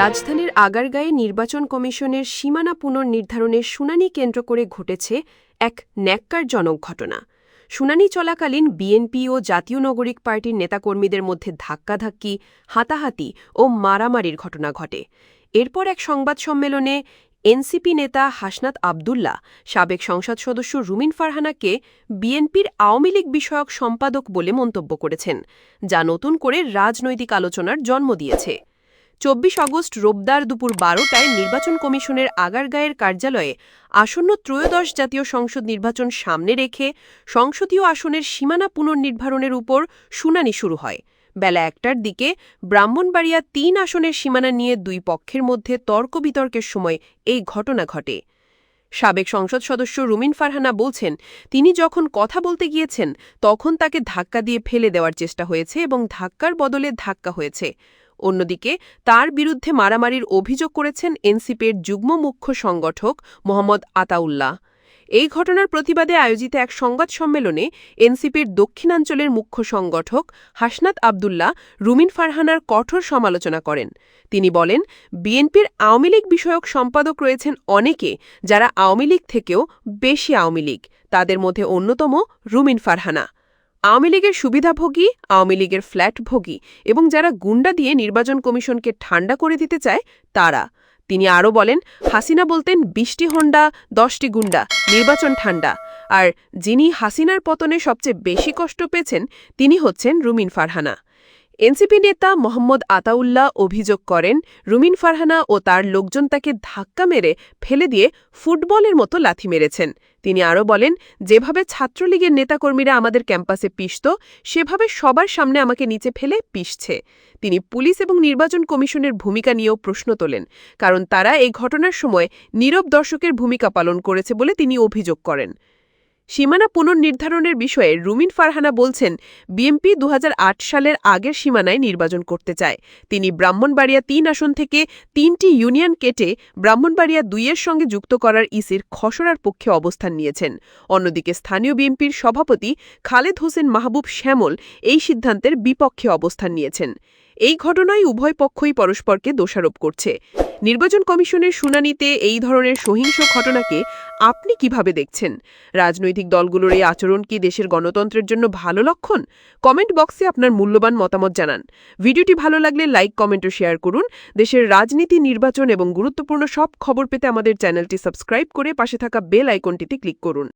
রাজধানীর আগারগাঁয়ে নির্বাচন কমিশনের সীমানা পুনর্নির্ধারণের শুনানি কেন্দ্র করে ঘটেছে এক ন্যাক্কারজনক ঘটনা। শুনানি চলাকালীন বিএনপি ও জাতীয় নাগরিক পার্টির নেতাকর্মীদের মধ্যে ধাক্কাধাক্কি, হাতাহাতি ও মারামারির ঘটনা ঘটে। এরপর এক সংবাদ সম্মেলনে এনসিপি নেতা হাসনাত আবদুল্লাহ, সাবেক সংসদ সদস্য রুমিন ফারহানাকে বিএনপির আওয়ামী লীগ বিষয়ক সম্পাদক বলে মন্তব্য করেছেন, যা নতুন করে রাজনৈতিক আলোচনার জন্ম দিয়েছে। চব্বিশ আগস্ট রোববার দুপুর বারোটায় নির্বাচন কমিশনের আগারগাঁয়ের কার্যালয়ে আসন্ন ত্রয়োদশ জাতীয় সংসদ নির্বাচন সামনে রেখে সংসদীয় আসনের সীমানা পুনর্নির্ধারণের উপর শুনানি শুরু হয়। বেলা একটার দিকে ব্রাহ্মণবাড়িয়া তিন আসনের সীমানা নিয়ে দুই পক্ষের মধ্যে তর্ক বিতর্কের সময় এই ঘটনা ঘটে। সাবেক সংসদ সদস্য রুমিন ফারহানা বলছেন, তিনি যখন কথা বলতে গিয়েছেন, তখন তাকে ধাক্কা দিয়ে ফেলে দেওয়ার চেষ্টা হয়েছে এবং ধাক্কার বদলে ধাক্কা হয়েছে। অন্যদিকে, তার বিরুদ্ধে মারামারির অভিযোগ করেছেন এনসিপির যুগ্ম মুখ্য সংগঠক মোহাম্মদ আতাউল্লাহ। এই ঘটনার প্রতিবাদে আয়োজিত এক সংবাদ সম্মেলনে এনসিপির দক্ষিণাঞ্চলের মুখ্য সংগঠক হাসনাত আবদুল্লাহ রুমিন ফারহানার কঠোর সমালোচনা করেন। তিনি বলেন, বিএনপির আওয়ামী লীগ বিষয়ক সম্পাদক রয়েছেন অনেকে যারা আওয়ামী লীগ থেকেও বেশি আওয়ামী লীগ, তাদের মধ্যে অন্যতম রুমিন ফারহানা। আওয়ামী লীগের সুবিধাভোগী, আওয়ামী লীগের ফ্ল্যাটভোগী এবং যারা গুন্ডা দিয়ে নির্বাচন কমিশনকে ঠান্ডা করে দিতে চায়, তারা। তিনি আরও বলেন, হাসিনা বলতেন, বিশটি হন্ডা, দশটি গুন্ডা, নির্বাচন ঠান্ডা। আর যিনি হাসিনার পতনে সবচেয়ে বেশি কষ্ট পেয়েছেন, তিনি হচ্ছেন রুমিন ফারহানা। এনসিপি নেতা মোহাম্মদ আতাউল্লাহ অভিযোগ করেন, রুমিন ফারহানা ও তার লোকজন তাকে ধাক্কা মেরে ফেলে দিয়ে ফুটবলের মতো লাথি মেরেছেন। তিনি আরও বলেন, যেভাবে ছাত্রলীগের নেতাকর্মীরা আমাদের ক্যাম্পাসে পিষত, সেভাবে সবার সামনে আমাকে নিচে ফেলে পিষছে। তিনি পুলিশ এবং নির্বাচন কমিশনের ভূমিকা নিয়েও প্রশ্ন তোলেন, কারণ তারা এই ঘটনার সময় নীরব দর্শকের ভূমিকা পালন করেছে বলে তিনি অভিযোগ করেন। সীমানা পুনর্নির্ধারণের বিষয়ে রুমিন ফারহানা বলছেন বিএমপি দু সালের আগের সীমানায় নির্বাচন করতে চায়। তিনি ব্রাহ্মণবাড়িয়া তিন আসন থেকে তিনটি ইউনিয়ন কেটে ব্রাহ্মণবাড়িয়া দুইয়ের সঙ্গে যুক্ত করার ইসির খসড়ার পক্ষে অবস্থান নিয়েছেন। অন্যদিকে স্থানীয় বিএমপির সভাপতি খালেদ হোসেন মাহবুব শ্যামল এই সিদ্ধান্তের বিপক্ষে অবস্থান নিয়েছেন। এই ঘটনায় উভয় পক্ষই পরস্পরকে দোষারোপ করছে। নির্বাচন কমিশনের শুনানিতে এই ধরনের সহিংস ঘটনাকে আপনি কীভাবে দেখছেন? রাজনৈতিক দলগুলোর এই আচরণ কি দেশের গণতন্ত্রের জন্য ভালো লক্ষণ? কমেন্ট বক্সে আপনার মূল্যবান মতামত জানান। ভিডিওটি ভালো লাগলে লাইক, কমেন্ট ও শেয়ার করুন। দেশের রাজনীতি, নির্বাচন এবং গুরুত্বপূর্ণ সব খবর পেতে আমাদের চ্যানেলটি সাবস্ক্রাইব করে পাশে থাকা বেল আইকনটিতে ক্লিক করুন।